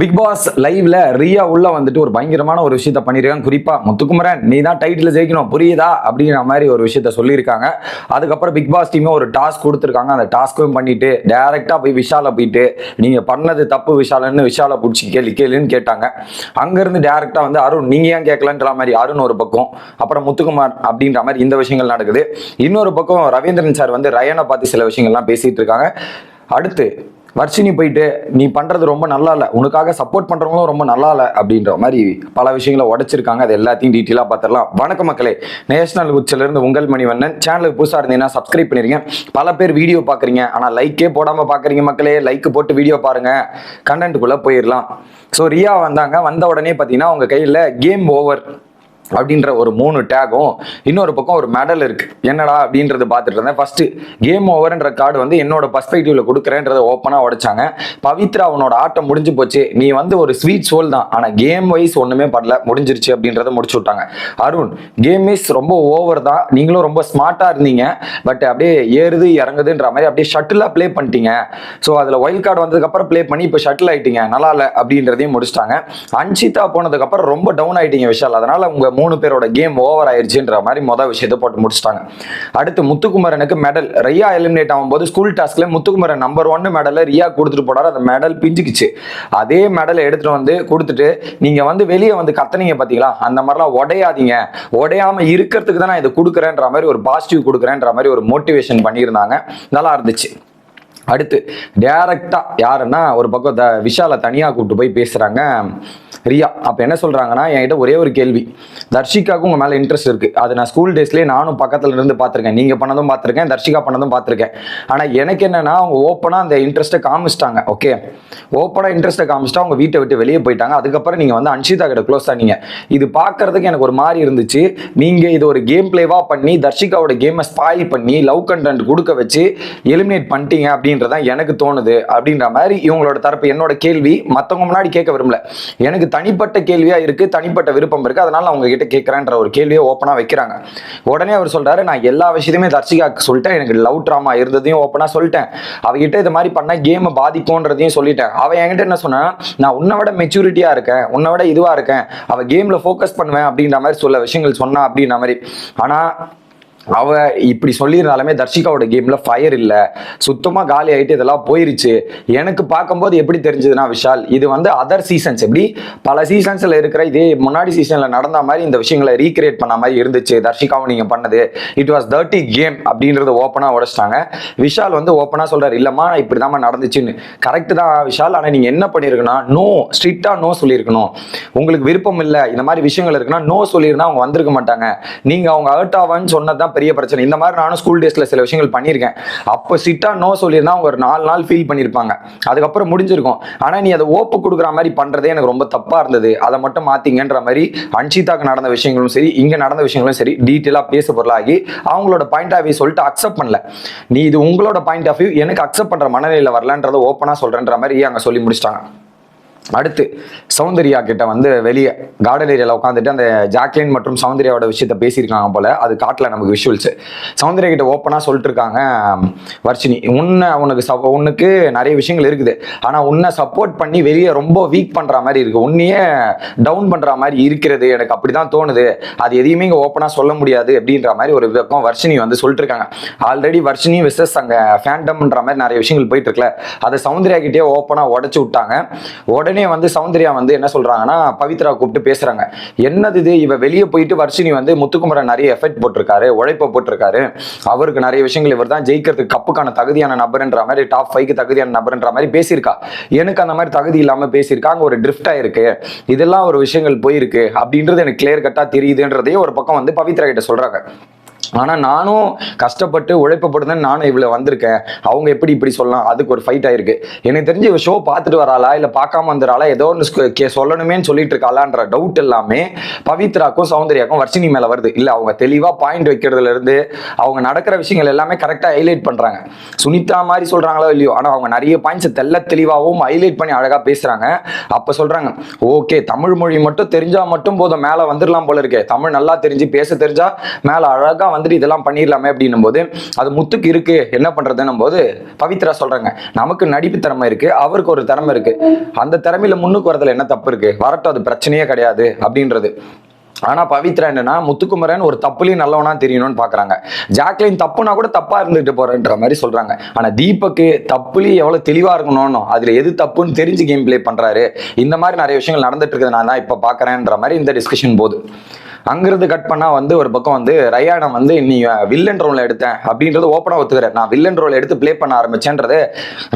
Big pass லைவ்ல ரியா உள்ள வந்துட்டு ஒரு பயங்கரமான ஒரு விஷயத்த பண்ணியிருக்காங்க குறிப்பா முத்துக்குமரன் நீ தான் டைட்டில் ஜெயிக்கணும் புரியுதா? அப்படிங்கிற மாதிரி ஒரு விஷயத்த சொல்லியிருக்காங்க. அதுக்கப்புறம் பிக் பாஸ் டீமே ஒரு டாஸ்க் கொடுத்துருக்காங்க. அந்த டாஸ்க்கும் பண்ணிட்டு டைரக்டா போய் விஷால போயிட்டு நீங்க பண்ணது தப்பு விஷாலன்னு விஷால பிடிச்சி கேள்வி கேளுன்னு கேட்டாங்க. அங்கிருந்து டைரக்டா வந்து அருண் நீங்க ஏன் கேட்கலன்ற மாதிரி அருண் ஒரு பக்கம் அப்புறம் முத்துக்குமார் அப்படின்ற மாதிரி இந்த விஷயங்கள் நடக்குது. இன்னொரு பக்கம் ரவீந்திரன் சார் வந்து ரயனை பார்த்து சில விஷயங்கள்லாம் பேசிட்டு இருக்காங்க. அடுத்து வர்ஷினி போயிட்டு நீ பண்ணுறது ரொம்ப நல்லா இல்லை உனக்காக சப்போர்ட் பண்ணுறவங்களும் ரொம்ப நல்லா இல்லை அப்படின்ற மாதிரி பல விஷயங்களை உடச்சிருக்காங்க. அது எல்லாத்தையும் டீட்டெயிலாக பார்த்துடலாம் வணக்கம் மக்களே. நேஷனல் உச்சிலிருந்து உங்கள் மணிவண்ணன். சேனலுக்கு புதுசாக இருந்தீங்கன்னா சப்ஸ்கிரைப் பண்ணிருங்க. பல பேர் வீடியோ பார்க்குறீங்க ஆனால் லைக்கே போடாமல் பார்க்குறீங்க மக்களே. லைக் போட்டு வீடியோ பாருங்கள் கண்டென்ட்டுக்குள்ளே போயிடலாம். ஸோ ரியா வந்தாங்க. வந்த உடனே பார்த்தீங்கன்னா உங்கள் கையில் கேம் ஓவர் அப்படின்ற ஒரு மூணு டேகும் இன்னொரு பக்கம் ஒரு மெடல் இருக்கு. என்னடா அப்படின்றது பார்த்துட்டு இருந்தேன். ஃபர்ஸ்ட் கேம் ஓவர்ன்ற கார்டு வந்து என்னோட பர்ஸ்பெக்டிவ்ல கொடுக்குறேன்றத ஓப்பனாக உடைச்சாங்க. பவித்ரா உன்னோட ஆட்டம் முடிஞ்சு போச்சு. நீ வந்து ஒரு ஸ்வீட் சோல் தான். ஆனால் கேம் வைஸ் ஒன்றுமே படல. முடிஞ்சிருச்சு அப்படின்றத முடிச்சு விட்டாங்க. அருண் கேம் வைஸ் ரொம்ப ஓவர் தான். நீங்களும் ரொம்ப ஸ்மார்ட்டா இருந்தீங்க. பட் அப்படியே ஏறுது இறங்குதுன்ற மாதிரி அப்படியே ஷட்டிலாக ப்ளே பண்ணிட்டீங்க. ஸோ அதில் ஒயில் கார்டு வந்ததுக்கு அப்புறம் ப்ளே பண்ணி இப்போ ஷட்டில் ஆயிட்டீங்க. நல்லா இல்லை அப்படின்றதையும் முடிச்சிட்டாங்க. அன்சிதா போனதுக்கப்புறம் ரொம்ப டவுன் ஆயிட்டீங்க விஷால். அதனால உங்க மூணு பேரோட கேம் ஓவர் ஆயிடுச்சுன்ற மாதிரி மொதல் விஷயத்தை போட்டு முடிச்சிட்டாங்க. அடுத்து முத்துக்குமரனுக்கு மெடல் ரியா எலிமினேட் ஆகும்போது ஸ்கூல் டாஸ்க்ல முத்துக்குமரன் நம்பர் ஒன்னு மெடலை ரியா கொடுத்துட்டு போனார். அந்த மெடல் பிஞ்சுக்குச்சு. அதே மெடலை எடுத்துட்டு வந்து கொடுத்துட்டு நீங்க வந்து வெளியே வந்து கத்தனீங்க பாத்தீங்களா? அந்த மாதிரிலாம் உடையாதீங்க. உடையாம இருக்கிறதுக்கு தான் நான் இதை கொடுக்குறேன்ற மாதிரி ஒரு பாசிட்டிவ் கொடுக்குறேன்ற மாதிரி ஒரு மோட்டிவேஷன் பண்ணியிருந்தாங்க. நல்லா இருந்துச்சு. அடுத்து டேரக்டா யாருன்னா ஒரு பக்கம் த விஷாலை தனியா கூப்பிட்டு போய் பேசுறாங்க ரியா. அப்ப என்ன சொல்றாங்கன்னா என்கிட்ட ஒரே ஒரு கேள்வி. தர்ஷிகாவுக்கு உங்க மேல இன்ட்ரெஸ்ட் இருக்கு. அது நான் ஸ்கூல் டேஸ்லயே நானும் பக்கத்துல இருந்து பார்த்துருக்கேன். நீங்க பண்ணதும் பார்த்துருக்கேன் தர்ஷிகா பண்ணதும் பார்த்துருக்கேன். ஆனா எனக்கு என்னன்னா அவங்க ஓப்பனா அந்த இன்ட்ரெஸ்ட்டை காமிச்சிட்டாங்க ஓகே ஓப்பனா இன்ட்ரெஸ்ட்டை காமிச்சிட்டா அவங்க வீட்டை விட்டு வெளியே போயிட்டாங்க. அதுக்கப்புறம் நீங்க வந்து அன்ஷிதா கிட்ட க்ளோஸ் ஆனீங்க. இது பார்க்கறதுக்கு எனக்கு ஒரு மாதிரி இருந்துச்சு. நீங்க இது ஒரு கேம் பிளேவா பண்ணி தர்ஷிகாவோட கேமை ஸ்பாயில் பண்ணி லவ் கண்டென்ட் கொடுக்க வச்சு எலிமினேட் பண்ணிட்டீங்க அப்படின்னு அப்படின்றதான் எனக்கு தோணுது அப்படின்ற மாதிரி இவங்களோட தரப்பு என்னோட கேள்வி மத்தவங்க முன்னாடி கேட்க விரும்பல. எனக்கு தனிப்பட்ட கேள்வியா இருக்கு தனிப்பட்ட விருப்பம் இருக்கு. அதனால அவங்க கிட்ட கேட்கறேன்ற ஒரு கேள்வியை ஓப்பனா வைக்கிறாங்க. உடனே அவர் சொல்றாரு நான் எல்லா விஷயத்தையுமே தர்ஷிகாக்கு சொல்லிட்டேன். எனக்கு லவ் ட்ராமா இருந்ததையும் ஓப்பனா சொல்லிட்டேன். அவகிட்ட இது மாதிரி பண்ணா கேம் பாதிக்கும்ன்றதையும் சொல்லிட்டேன். அவன் என்கிட்ட என்ன சொன்னா நான் உன்னை விட மெச்சூரிட்டியா இருக்கேன். உன்னை விட இதுவா இருக்கேன். அவ கேம்ல ஃபோக்கஸ் பண்ணுவேன். அப்படின்ற மாதிரி சொல்ல விஷயங்கள் சொன்னா அப்படின்ற மாதிரி. ஆனா அவ இப்படி சொல்லியிருந்தாலுமே தர்ஷிகாவோட கேம்ல ஃபயர் இல்ல. சுத்தமா காலி ஆயிட்டு இதெல்லாம் போயிருச்சு. எனக்கு பார்க்கும்போது எப்படி தெரிஞ்சதுன்னா விஷால் இது வந்து அதர் சீசன்ஸ் எப்படி? பல சீசன்ஸ்ல இருக்கிற இதே முன்னாடி சீசன்ல நடந்த மாதிரி இந்த விஷயங்களை ரீக்ரியேட் பண்ண மாதிரி இருந்துச்சு தர்ஷிகாவும் நீங்க பண்ணது. இட் வாஸ் தர்ட்டி கேம் அப்படின்றத ஓப்பனா உடைச்சிட்டாங்க. விஷால் வந்து ஓப்பனா சொல்றாரு இல்லம்மா இப்படிதாம்மா நடந்துச்சுன்னு. கரெக்ட் தான் விஷால். ஆனா நீங்க என்ன பண்ணிருக்கணும்? நோ ஸ்ட்ரிக்டா நோ சொல்லியிருக்கணும். உங்களுக்கு விருப்பம் இல்லை. இந்த மாதிரி விஷயங்கள் இருக்குன்னா நோ சொல்லியிருந்தா அவங்க வந்திருக்க மாட்டாங்க. நீங்க அவங்க ஹர்ட் ஆவான்னு தான் பெரிய பிரச்சனை. இந்த மாதிரி நானும் ஸ்கூல் டேஸ்ல சில விஷயங்கள் பண்ணியிருக்கேன். அப்போ சிட்டா நோ சொல்லியிருந்தா அவங்க ஒரு நாலு நாள் ஃபீல் பண்ணியிருப்பாங்க. அதுக்கப்புறம் முடிஞ்சிருக்கும். ஆனா நீ அதை ஓப்பு கொடுக்குற மாதிரி பண்றதே எனக்கு ரொம்ப தப்பா இருந்தது. அதை மட்டும் மாத்தீங்கன்ற மாதிரி அன்ஷிதாக்கு நடந்த விஷயங்களும் சரி இங்க நடந்த விஷயங்களும் சரி டீட்டெயிலாக பேச பொருளாகி அவங்களோட பாயிண்ட் ஆஃப் வியூ சொல்லிட்டு அக்செப்ட் பண்ணல. நீ இது உங்களோட பாயிண்ட் ஆஃப் வியூ எனக்கு அக்செப்ட் பண்ற மனநிலையில வரலன்றதை ஓப்பனா சொல்றேன்ற மாதிரி அங்க சொல்லி முடிச்சிட்டாங்க. அடுத்து சௌந்தர்யா கிட்ட வந்து வெளியே கார்டன் ஏரியாவில் உட்காந்துட்டு அந்த ஜாக்லின் மற்றும் சௌந்தர்யாவோட விஷயத்த பேசியிருக்காங்க போல அது காட்டல நமக்கு விஷுவல்ஸ் சௌந்தர்யா கிட்ட ஓப்பனாக சொல்லிட்டு இருக்காங்க வர்ஷினி. உன்னை உனக்கு சப் உனக்கு நிறைய விஷயங்கள் இருக்குது. ஆனால் உன்னை சப்போர்ட் பண்ணி வெளியே ரொம்ப வீக் பண்ணுற மாதிரி இருக்கு. உன்னையே டவுன் பண்ணுற மாதிரி இருக்கிறது எனக்கு அப்படி தான் தோணுது. அது எதையுமே இங்கே ஓப்பனாக சொல்ல முடியாது அப்படின்ற மாதிரி ஒரு பக்கம் வர்ஷினி வந்து சொல்லிட்டு இருக்காங்க. ஆல்ரெடி வர்ஷினி விசஸ் அங்கே ஃபேண்டம்ன்ற மாதிரி நிறைய விஷயங்கள் போயிட்டு இருக்குல்ல. அதை சௌந்தர்யா கிட்டே ஓப்பனாக உடச்சு விட்டாங்க. உடனே உடனே வந்து சௌந்தர்யா வந்து என்ன சொல்றாங்கன்னா பவித்ரா கூப்பிட்டு பேசுறாங்க. என்னது இது? இவ வெளியே போயிட்டு வர்ஷினி வந்து முத்துக்குமரன் நிறைய எஃபெக்ட் போட்டிருக்காரு உழைப்ப போட்டிருக்காரு. அவருக்கு நிறைய விஷயங்கள் இவர் தான் ஜெயிக்கிறதுக்கு கப்புக்கான தகுதியான நபர்ன்ற மாதிரி டாப் ஃபைவ்க்கு தகுதியான நபர்ன்ற மாதிரி பேசியிருக்கா. எனக்கு அந்த மாதிரி தகுதி இல்லாம பேசியிருக்கா. அங்க ஒரு ட்ரிஃப்ட் ஆயிருக்கு. இதெல்லாம் ஒரு விஷயங்கள் போயிருக்கு. அப்படின்றது எனக்கு கிளியர் கட்டா தெரியுதுன்றதையும் ஒரு பக்கம் வந்து பவித்ரா கிட்ட சொல்றாங்க. ஆனால் நானும் கஷ்டப்பட்டு உழைப்பப்படுதுன்னு நானும் இவ்வளோ வந்திருக்கேன். அவங்க எப்படி இப்படி சொல்லலாம்? அதுக்கு ஒரு ஃபைட் ஆயிருக்கு. எனக்கு தெரிஞ்சு இவ ஷோ பார்த்துட்டு வராளா? இல்லை பார்க்காம வந்துறாளா ஏதோ ஒன்று கே- சொல்லணுமேன்னு சொல்லிட்டு இருக்காளான்ற டவுட் எல்லாமே பவித்ராக்கும் சௌந்தர்யாக்கும் வர்ஷினி மேலே வருது. இல்லை அவங்க தெளிவாக பாயிண்ட் வைக்கிறதுல இருந்து அவங்க நடக்கிற விஷயங்கள் எல்லாமே கரெக்டாக ஹைலைட் பண்ணுறாங்க சுனிதா மாதிரி சொல்கிறாங்களோ இல்லையோ ஆனால் அவங்க நிறைய பாயிண்ட்ஸை தெல்ல தெளிவாகவும் ஹைலைட் பண்ணி அழகாக பேசுகிறாங்க அப்போ சொல்கிறாங்க ஓகே தமிழ் மொழி மட்டும் தெரிஞ்சால் மட்டும் போதும். மேலே வந்துடலாம் போல இருக்கே. தமிழ் நல்லா தெரிஞ்சு பேச தெரிஞ்சால் மேலே அழகாக வந்து மாதிரி இதெல்லாம் பண்ணிடலாமே அப்படின்னும் போது அது முத்துக்கு இருக்கு என்ன பண்றதுன்னும் போது பவித்ரா சொல்றாங்க நமக்கு நடிப்பு திறமை இருக்கு அவருக்கு ஒரு திறமை இருக்கு. அந்த திறமையில முன்னுக்கு வரதுல என்ன தப்பு இருக்கு? வரட்டும் அது பிரச்சனையே கிடையாது அப்படின்றது. ஆனா பவித்ரா என்னன்னா முத்துக்குமரன் ஒரு தப்புலையும் நல்லவனா தெரியணும்னு பாக்குறாங்க. ஜாக்லின் தப்புனா கூட தப்பா இருந்துட்டு போறேன்ற மாதிரி சொல்றாங்க. ஆனா தீபக்கு தப்புலயும் எவ்வளவு தெளிவா இருக்கணும்னு அதுல எது தப்புன்னு தெரிஞ்சு கேம் பிளே பண்றாரு. இந்த மாதிரி நிறைய விஷயங்கள் நடந்துட்டு இருக்குது நான் தான் இப்ப பாக்குறேன்ற மாதிரி இந்த டிஸ்கஷன் போகுது. அங்கிருந்து கட் பண்ணா வந்து ஒரு பக்கம் வந்து ரயானை வந்து நீ வில்லன் ரோல் எடுத்தேன் அப்படின்றது ஓப்பனா ஒத்துக்கிறேன். நான் வில்லன் ரோல் எடுத்து ப்ளே பண்ண ஆரம்பிச்சேன்றது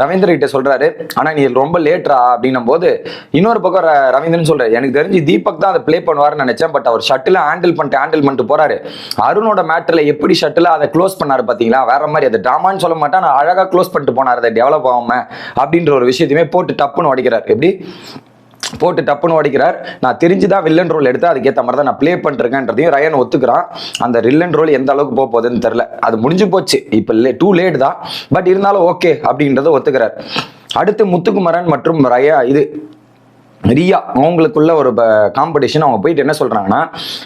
ரவீந்திர கிட்ட சொல்றாரு. ஆனா நீ ரொம்ப லேட்ரா அப்படின்னும் போது இன்னொரு பக்கம் ரவீந்திரன் சொல்றாரு. எனக்கு தெரிஞ்சு தீபக் தான் அதை ப்ளே பண்ணுவார்னு நினைச்சேன். பட் அவர் ஷட்டில் ஹேண்டில் பண்ணிட்டு ஹேண்டில் பண்ணிட்டு போறாரு. அருணோட மேட்டர்ல எப்படி ஷட்டில் அதை க்ளோஸ் பண்ணாரு பாத்தீங்களா? வேற மாதிரி. அது டாமான்னு சொல்ல மாட்டேன். நான் அழகா க்ளோஸ் பண்ணிட்டு போனார். அதை டெவலப் ஆகாம அப்படின்ற ஒரு விஷயத்தையுமே போட்டு டப்புன்னு உடைக்கிறார். எப்படி? போட்டு டப்புன்னு உடைக்கிறார் நான் தெரிஞ்சுதான் வில்லன் ரோல் எடுத்து அதுக்கேற்ற மாதிரி தான் நான் ப்ளே பண்ணுறேங்கன்றதையும் ரயன் ஒத்துக்கிறான். அந்த வில்லன் ரோல் எந்த அளவுக்கு போக போகுதுன்னு தெரில அது முடிஞ்சு போச்சு. இப்போ லே டூ லேட் தான். பட் இருந்தாலும் ஓகே அப்படின்றத ஒத்துக்கிறார். அடுத்து முத்துக்குமரன் மற்றும் ரயா இது ரியா அவங்களுக்குள்ள ஒரு காம்படிஷன் அவங்க போயிட்டு என்ன சொல்கிறாங்கன்னா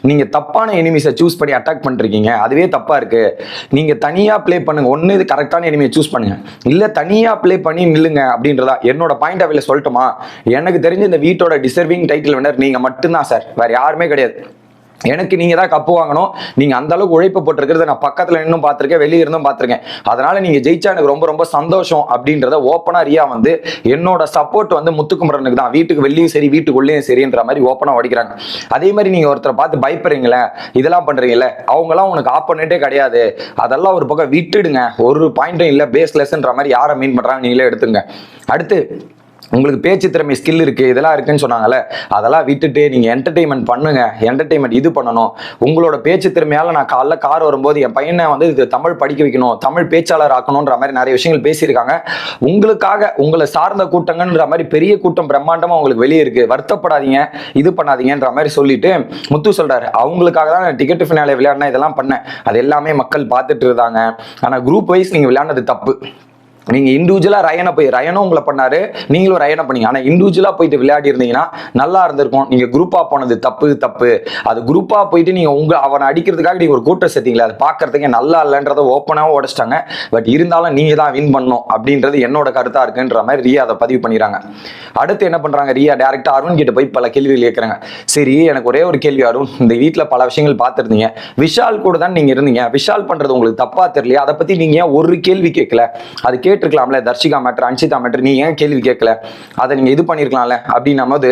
நீங்கள் தப்பான எனிமிஸை சூஸ் பண்ணி அட்டாக் பண்ணிருக்கீங்க. அதுவே தப்பாக இருக்குது நீங்கள் தனியாக ப்ளே பண்ணுங்க. ஒன்று இது கரெக்டான எனிமியை சூஸ் பண்ணுங்கள் இல்லை தனியாக ப்ளே பண்ணி நில்லுங்க அப்படின்றதா என்னோட பாயிண்ட் ஆஃப் வியூவில் சொல்லட்டுமா? எனக்கு தெரிஞ்ச இந்த வீட்டோட டிசர்விங் டைட்டில் வினர் நீங்கள் மட்டும்தான் சார் வேறு யாருமே கிடையாது. எனக்கு நீங்கள் தான் கப்பு வாங்கணும். நீங்கள் அந்த அளவுக்கு உழைப்பு போட்டிருக்கிறது நான் பக்கத்தில் இன்னும் பார்த்துருக்கேன் வெளியே இருந்தும் பார்த்துருக்கேன். அதனால் நீங்கள் ஜெயிச்சா எனக்கு ரொம்ப ரொம்ப சந்தோஷம் அப்படின்றத ஓப்பனாக ரியா வந்து என்னோட சப்போர்ட் வந்து முத்துக்குமரனுக்கு தான். வீட்டுக்கு வெளியும் சரி வீட்டுக்குள்ளேயும் சரின்ற மாதிரி ஓப்பனாக உடைக்கிறாங்க அதே மாதிரி நீங்கள் ஒருத்தரை பார்த்து பயப்படுறீங்களே இதெல்லாம் பண்றீங்கல்ல அவங்கலாம் உனக்கு ஆப்போனேட்டே கிடையாது. அதெல்லாம் ஒரு பக்கம் விட்டுடுங்க. ஒரு பாயிண்ட்டும் இல்லை பேஸ்லெஸ்ன்ற மாதிரி யாரை மீன் பண்ணுறாங்க நீங்களே எடுத்துங்க அடுத்து உங்களுக்கு பேச்சு திறமை ஸ்கில் இருக்கு இதெல்லாம் இருக்குன்னு சொன்னாங்கல்ல அதெல்லாம் விட்டுட்டு நீங்க என்டர்டைன்மெண்ட் பண்ணுங்க. என்டர்டைன்மெண்ட் இது பண்ணணும். உங்களோட பேச்சு திறமையால நான் காலைல கார் வரும்போது என் பையனை வந்து இது தமிழ் படிக்க வைக்கணும் தமிழ் பேச்சாளர் ஆக்கணுன்ற மாதிரி நிறைய விஷயங்கள் பேசியிருக்காங்க. உங்களுக்காக உங்களை சார்ந்த கூட்டங்கன்ற மாதிரி பெரிய கூட்டம் பிரம்மாண்டமா உங்களுக்கு வெளியே இருக்கு. வருத்தப்படாதீங்க இது பண்ணாதீங்கன்ற மாதிரி சொல்லிட்டு முத்து சொல்றாரு. அவங்களுக்காக தான் நான் டிக்கெட் ஃபினாலே விளையாடினா இதெல்லாம் பண்ணேன். அது எல்லாமே மக்கள் பார்த்துட்டு இருந்தாங்க. ஆனா குரூப் வைஸ் நீங்க விளையாடுனது தப்பு. நீங்க இண்டிவிஜுவலா ரயனை போய் ரயனும் உங்களை பண்ணாரு நீங்களும் ரயனை பண்ணீங்க. ஆனா இண்டிவிஜுவலா போயிட்டு விளையாடி இருந்தீங்கன்னா நல்லா இருந்திருக்கும். நீங்க குரூப்பா போனது தப்பு தப்பு. அது குரூப்பா போயிட்டு நீங்க உங்க அவனை அடிக்கிறதுக்காக நீங்க ஒரு கூட்டம் சேர்த்தீங்களா அது பாக்குறதுக்கு நல்லா இல்லைன்றத ஓப்பனாகவும் உடச்சிட்டாங்க. பட் இருந்தாலும் நீங்க தான் வின் பண்ணணும் அப்படின்றது என்னோட கருத்தா இருக்குன்ற மாதிரி ரியா அதை பதிவு பண்ணிடுறாங்க. அடுத்து என்ன பண்றாங்க? ரியா டேரக்டா அருண் கிட்ட போய் பல கேள்விகள் கேட்கறாங்க. சரி எனக்கு ஒரே ஒரு கேள்வி அருண் இந்த வீட்டில் பல விஷயங்கள் பார்த்துருந்தீங்க. விஷால் கூட தான் நீங்க இருந்தீங்க. விஷால் பண்றது உங்களுக்கு தப்பா தெரியலையா? அதை பத்தி நீங்க ஏன் ஒரு கேள்வி கேட்கல? அது கேட்டிருக்கலாம்ல தர்ஷிகா மேட்ரு அன்ஷிதா மேட்ரு நீ ஏன் கேள்வி கேட்கல? அதை நீங்க இது பண்ணிருக்கலாம்ல அப்படின்னும் போது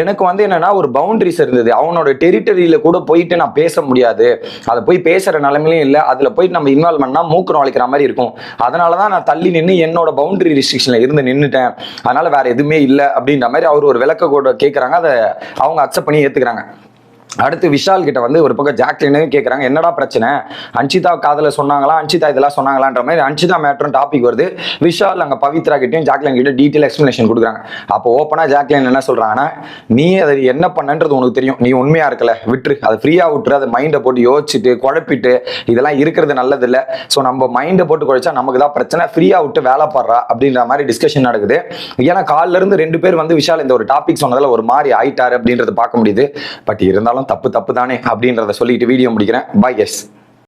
எனக்கு வந்து என்னன்னா ஒரு பவுண்டரிஸ் இருந்தது. அவனோட டெரிட்டரியில கூட போயிட்டு நான் பேச முடியாது. அதை போய் பேசுற நிலைமையிலும் இல்லை. அதுல போயிட்டு நம்ம இன்வால்வ் பண்ணா மூக்கு நாளைக்கிற மாதிரி இருக்கும். அதனால தான் நான் தள்ளி நின்று என்னோட பவுண்டரி ரிஸ்ட்ரிக்ஷனில் இருந்து நின்றுட்டேன் அதனால வேற எதுவுமே இல்லை அப்படின்ற மாதிரி அவர் ஒரு விளக்க கூட கேட்குறாங்க அதை அவங்க அக்செப்ட் பண்ணி ஏத்துக்கிறாங்க. அடுத்து விஷால் கிட்ட வந்து ஒரு பக்கம் ஜாக்லின்னு கேட்குறாங்க என்னடா பிரச்சனை? அன்ஷிதா காதல சொன்னாங்களா? அன்ஷிதா இதெல்லாம் சொன்னாங்களான்ற மாதிரி அன்ஷிதா மேட்ரும் டாபிக் வருது. விஷால் அங்கே பவித்ரா கிட்டயும் ஜாக்லின் கிட்ட டீட்டெயில் எக்ஸ்பிளனேஷன் கொடுக்குறாங்க. அப்போ ஓப்பனாக ஜாக்லின் என்ன சொல்கிறாங்கன்னா நீ அதை என்ன பண்ணன்றது உனக்கு தெரியும். நீ உண்மையாக இருக்கல. விட்டுரு. அதை ஃப்ரீயாக விட்டுரு. அதை மைண்டை போட்டு யோசிச்சுட்டு குழப்பிட்டு இதெல்லாம் இருக்கிறது நல்லதில்லை. ஸோ நம்ம மைண்டை போட்டு குழைச்சா நமக்கு தான் பிரச்சனை. ஃப்ரீயாக விட்டு வேலை பாடுறா. அப்படின்ற மாதிரி டிஸ்கஷன் நடக்குது. ஏன்னா காலில இருந்து ரெண்டு பேர் வந்து விஷால் இந்த ஒரு டாபிக் சொன்னதில் ஒரு மாதிரி ஆயிட்டாரு அப்படின்றத பார்க்க முடியுது. பட் இருந்தாலும் தப்பு தப்பு தானே அப்படின்றத சொல்லிட்டு வீடியோ முடிக்கிறேன். By S